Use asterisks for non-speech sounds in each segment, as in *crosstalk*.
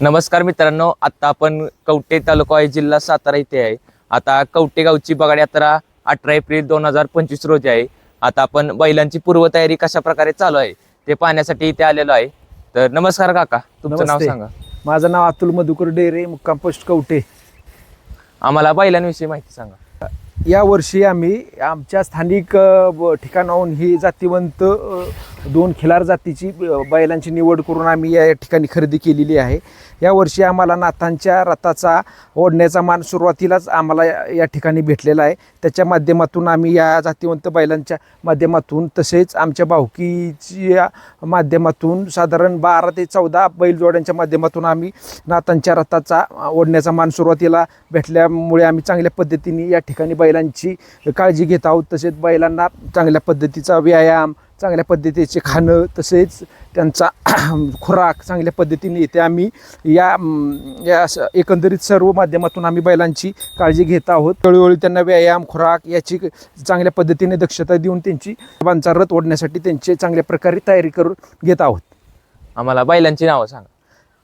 नमस्कार मित्रांनो आता आपण कवटे तालुका आहे जिल्हा सातारा इथे आहे. आता कवटे गावची बगाड यात्रा अठरा एप्रिल दोन हजार पंचवीस रोजी आहे. आता आपण बैलांची पूर्वतयारी कशा प्रकारे चालू आहे ते पाहण्यासाठी इथे आलेलो आहे. तर नमस्कार काका तुमचं नाव नमस्ते. सांगा. माझं नाव अतुल मधुकर डेरे मुक्काम पोस्ट कवटे आम्हाला बैलांविषयी माहिती सांगा. या वर्षी आम्ही आमच्या स्थानिक अ, ब- ठिकाणाहून ही जातीवंत अ, दोन खिलार जातीची बैलांची निवड करून आम्ही या ठिकाणी खरेदी केलेली आहे. या वर्षी आम्हाला नाथांच्या रथाचा ओढण्याचा मान सुरुवातीलाच आम्हाला या ठिकाणी भेटलेला आहे. त्याच्या माध्यमातून आम्ही या जातीवंत बैलांच्या माध्यमातून तसेच आमच्या भावकीच्या माध्यमातून साधारण बारा ते चौदा बैलजोड्यांच्या माध्यमातून आम्ही नाथांच्या रथाचा ओढण्याचा मान सुरुवातीला भेटल्यामुळे आम्ही चांगल्या पद्धतीने या ठिकाणी बैलांची काळजी घेत आहोत. तसेच बैलांना चांगल्या पद्धतीचा व्यायाम चांगल्या पद्धतीचे खाणं तसेच त्यांचा *clears throat* खुराक चांगल्या पद्धतीने इथे आम्ही या या एकंदरीत सर्व माध्यमातून आम्ही बैलांची काळजी घेत आहोत. वेळोवेळी त्यांना व्यायाम खुराक याची चांगल्या पद्धतीने दक्षता देऊन त्यांची बाबांचा रथ ओढण्यासाठी त्यांचे चांगल्या प्रकारे तयारी करून घेत आहोत. आम्हाला बैलांची नावं सांगा.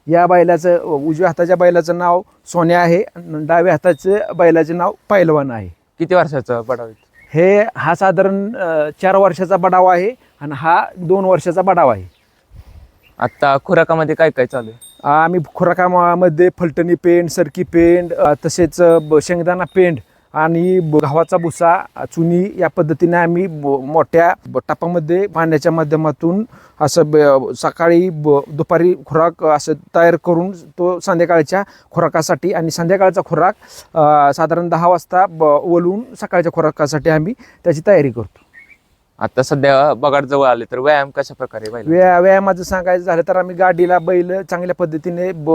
या बैलाचं उजव्या हाताच्या बैलाचं नाव सोन्या आहे डाव्या हाताचं बैलाचं नाव पैलवान आहे. किती वर्षाचं बडाव हे हा साधारण चार वर्षाचा बडाव आहे आणि हा दोन वर्षाचा बडाव आहे. आता खुराकामध्ये काय काय चालू आहे? आम्ही खुराकामध्ये फलटणी पेंड सरकी पेंड तसेच शेंगदाणा पेंड आणि गव्हाचा भुसा चुनी या पद्धतीने आम्ही ब- मोठ्या टापामध्ये पाण्याच्या माध्यमातून असं ब- सकाळी ब- दुपारी खुराक असं तयार करून तो संध्याकाळच्या खुराकासाठी आणि संध्याकाळचा खुराक साधारण दहा वाजता ब- वलवून सकाळच्या खुराकासाठी आम्ही त्याची तयारी करतो. आता सध्या बगाड जवळ आले तर व्यायाम कशा प्रकारे व्या व्यायामाचं सांगायचं झालं तर आम्ही गाडीला बैल चांगल्या पद्धतीने ब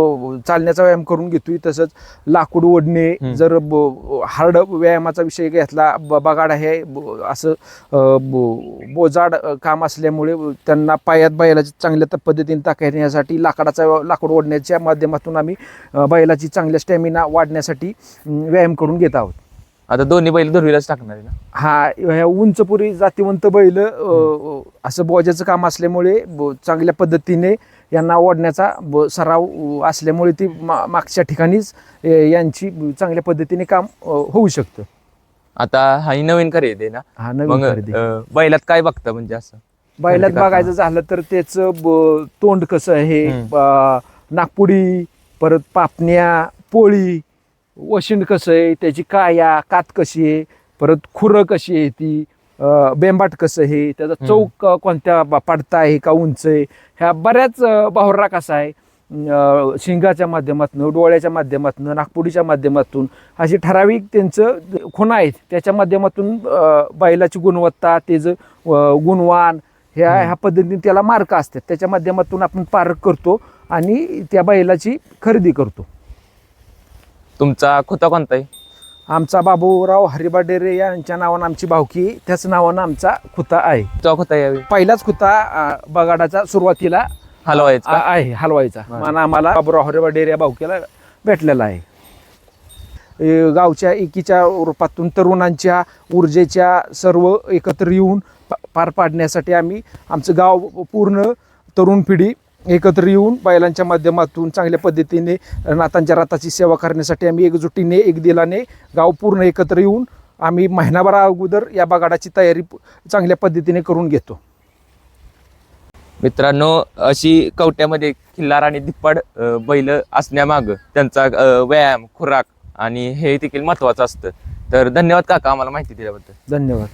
चालण्याचा व्यायाम करून घेतोय. तसंच लाकूड ओढणे हम्म. जर ब हार्ड व्यायामाचा विषय घेतला ब बगाड आहे ब- असं अ, ब- बोजाड अ, काम असल्यामुळे त्यांना पायात बैलाची चांगल्या त- पद्धतीने ताकद येण्यासाठी लाकडाचा व्या- लाकूड ओढण्याच्या माध्यमातून आम्ही अ, बैलाची चांगल्या स्टॅमिना वाढण्यासाठी व्यायाम करून घेत आहोत. आता दोन्ही बैल धुरवीलाच टाकणार आहे ना? हा ह्या उंचपुरी जातीवंत बैल अ, असं बोजाचं काम असल्यामुळे ब- चांगल्या पद्धतीने यांना ओढण्याचा ब- सराव अ, असल्यामुळे ती मा मागच्या ठिकाणीच अ, यांची चांगल्या पद्धतीने काम अ, होऊ शकतं. आता हा ही नवीन खरेदी आहे ना? हा मग नवीन खरेदी. अं, बैलात काय बघतं म्हणजे असं? बैलात खरेदी बघायचं झालं तर त्याचं ब- तोंड कसं आहे? हम्म. अ, नागपुडी परत पापण्या पोळी वशिंड कसं आहे त्याची काया कात कशी आहे परत खुरं कशी आहे ती बेंबाट कसं आहे त्याचा. चौक कोणत्या बा- पाडता आहे का उंच आहे ह्या बऱ्याच बाहुरा कसा आहे शिंगाच्या माध्यमातून डोळ्याच्या माध्यमातून नागपुडीच्या माध्यमातून अशी ठराविक त्यांचं खुणा आहेत त्याच्या माध्यमातून बैलाची गुणवत्ता त्याचं गुणवान ह्या. ह्या पद्धतीने त्याला मार्क असतात त्याच्या माध्यमातून आपण पारख करतो आणि त्या बैलाची खरेदी करतो तुमचा खुता कोणता आहे? आमचा बाबूराव हरिबा डेरे यांच्या नावानं आमची भावकी त्याच नावानं आमचा खुता आहे. तो खुता यावी पहिलाच खुता अ, बगाडाचा सुरुवातीला हलवायचा. आ- आहे हलवायचा. आणि आम्हाला बाबूराव हरिबा डेरे या भावकीला भेटलेला आहे. ए, गावच्या एकीच्या रूपातून तरुणांच्या ऊर्जेच्या सर्व एकत्र येऊन पा- पार पाडण्यासाठी आम्ही आमचं गाव पूर्ण तरुण पिढी एकत्र येऊन बैलांच्या माध्यमातून चांगल्या पद्धतीने नातांच्या रथाची सेवा करण्यासाठी आम्ही एकजुटीने एक दिलाने गाव पूर्ण एकत्र येऊन आम्ही महिनाभरा अगोदर या बगाडाची तयारी चांगल्या पद्धतीने करून घेतो. मित्रांनो अशी कवट्यामध्ये खिल्लार आणि धिप्पाड अं, बैल असण्यामाग त्यांचा व्यायाम खुराक आणि हे देखील महत्वाचं असतं. तर धन्यवाद काका आम्हाला माहिती दिल्याबद्दल. धन्यवाद.